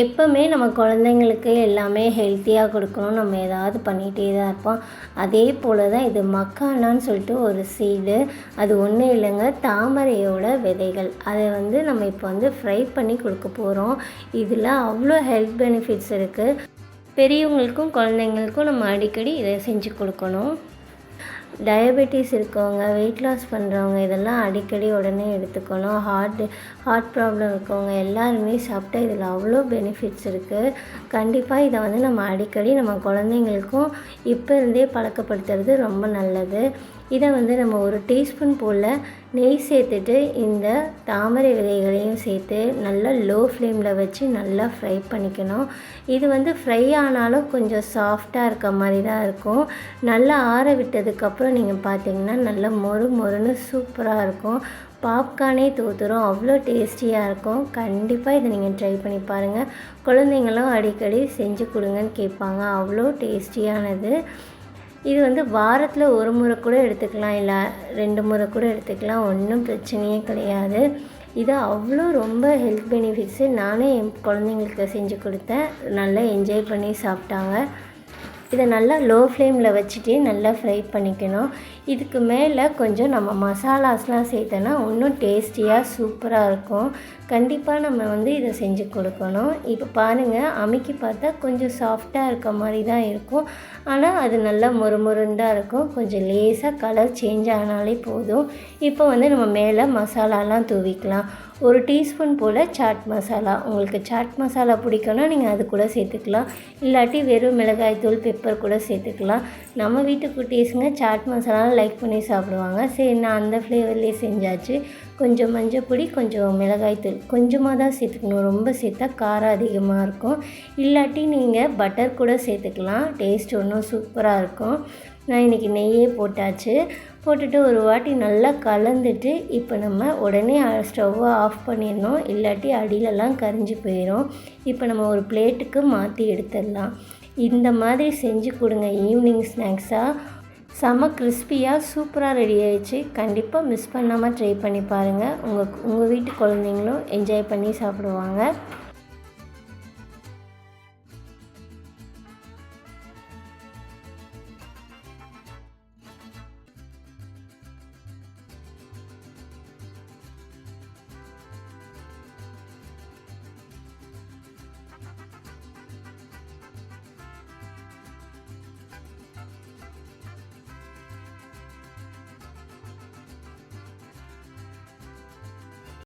எப்போவுமே நம்ம குழந்தைங்களுக்கு எல்லாமே ஹெல்த்தியாக கொடுக்கணும். நம்ம ஏதாவது பண்ணிகிட்டே தான் இருப்போம். அதே போல் தான் இது மக்கானான்னு சொல்லிட்டு ஒரு சீடு அது ஒன்றும் இல்லைங்க தாமரையோட விதைகள். அதை வந்து நம்ம இப்போ வந்து ஃப்ரை பண்ணி கொடுக்க போகிறோம் இதில் அவ்வளோ ஹெல்த் பெனிஃபிட்ஸ் இருக்குது பெரியவங்களுக்கும் குழந்தைங்களுக்கும் நம்ம அடிக்கடி இதை செஞ்சு கொடுக்கணும். டயபெட்டிஸ் இருக்கவங்க வெயிட் லாஸ் பண்ணுறவங்க இதெல்லாம் அடிக்கடி உடனே எடுத்துக்கணும். ஹார்ட் ஹார்ட் ப்ராப்ளம் இருக்கவங்க எல்லாருமே சாப்பிட்டா இதில் அவ்வளோ பெனிஃபிட்ஸ் இருக்குது கண்டிப்பாக இதை வந்து நம்ம அடிக்கடி நம்ம குழந்தைங்களுக்கும் இப்போ இருந்தே பழக்கப்படுத்துறது ரொம்ப நல்லது. இதை வந்து நம்ம ஒரு டீஸ்பூன் போல் நெய் சேர்த்துட்டு இந்த தாமரை விதைகளையும் சேர்த்து நல்லா லோ ஃப்ளேமில் வச்சு நல்லா ஃப்ரை பண்ணிக்கணும். இது வந்து ஃப்ரை ஆனாலும் கொஞ்சம் சாஃப்டாக இருக்க மாதிரி தான் இருக்கும். நல்லா ஆற விட்டதுக்கப்புறம் நீங்கள் பார்த்தீங்கன்னா நல்லா மொறு மொறுன்னு சூப்பராக இருக்கும். பாப்கார்னே தூத்துரும். அவ்வளோ டேஸ்டியாக இருக்கும். கண்டிப்பாக இதை நீங்கள் ட்ரை பண்ணி பாருங்கள் குழந்தைங்களும் அடிக்கடி செஞ்சு கொடுங்கன்னு கேட்பாங்க. அவ்வளோ டேஸ்டியானது இது வந்து வாரத்தில் ஒரு முறை கூட எடுத்துக்கலாம் இல்லை ரெண்டு முறை கூட எடுத்துக்கலாம் ஒன்றும் பிரச்சனையே கிடையாது. இது அவ்வளோ ரொம்ப ஹெல்த் பெனிஃபிட்ஸு நானே என் குழந்தைங்களுக்கு செஞ்சு கொடுத்தேன். நல்லா என்ஜாய் பண்ணி சாப்பிட்டாங்க. இதை நல்லா லோ ஃப்ளேமில் வச்சுட்டு நல்லா ஃப்ரை பண்ணிக்கணும். இதுக்கு மேலே கொஞ்சம் நம்ம மசாலாஸ்லாம் சேர்த்தோன்னா இன்னும் டேஸ்டியாக சூப்பராக இருக்கும். கண்டிப்பாக நம்ம வந்து இதை செஞ்சு கொடுக்கணும். இப்போ பாருங்கள் அமைக்கி பார்த்தா கொஞ்சம் சாஃப்டாக இருக்க மாதிரி தான் இருக்கும். ஆனால் அது நல்லா முறுமுருந்தாக இருக்கும். கொஞ்சம் லேசாக கலர் சேஞ்ச் ஆனாலே போதும். இப்போ வந்து நம்ம மேலே மசாலாலாம் தூவிக்கலாம். ஒரு டீஸ்பூன் போல் சாட் மசாலா. உங்களுக்கு சாட் மசாலா பிடிக்கும்னா நீங்கள் அது கூட சேர்த்துக்கலாம். இல்லாட்டி வெறும் மிளகாய் தூள் பெப்பர் கூட சேர்த்துக்கலாம். நம்ம வீட்டு குட்டீஸுங்க சாட் மசாலா லைக் பண்ணி சாப்பிடுவாங்க. சரி நான் அந்த ஃப்ளேவர்லேயே செஞ்சாச்சு. கொஞ்சம் மஞ்சள் பொடி கொஞ்சம் மிளகாய்த்தூள் கொஞ்சமாக தான் சேர்த்துக்கணும். ரொம்ப சேர்த்தா காரம் அதிகமாக இருக்கும். இல்லாட்டி நீங்கள் பட்டர் கூட சேர்த்துக்கலாம். டேஸ்ட் ஒன்றும் சூப்பராக இருக்கும். நான் இன்றைக்கி நெய்யே போட்டாச்சு. போட்டுட்டு ஒரு வாட்டி நல்லா கலந்துட்டு இப்போ நம்ம உடனே ஸ்டவ்வை ஆஃப் பண்ணிடணும். இல்லாட்டி அடியிலலாம் கரிஞ்சு போயிடும் இப்போ நம்ம ஒரு பிளேட்டுக்கு மாற்றி எடுத்துடலாம். இந்த மாதிரி செஞ்சு கொடுங்க. ஈவினிங் ஸ்நாக்ஸாக செம கிறிஸ்பியாக சூப்பராக ரெடி ஆயிடுச்சு. கண்டிப்பாக மிஸ் பண்ணாமல் ட்ரை பண்ணி பாருங்கள் உங்கள் உங்கள் வீட்டு குழந்தைங்களும் என்ஜாய் பண்ணி சாப்பிடுவாங்க.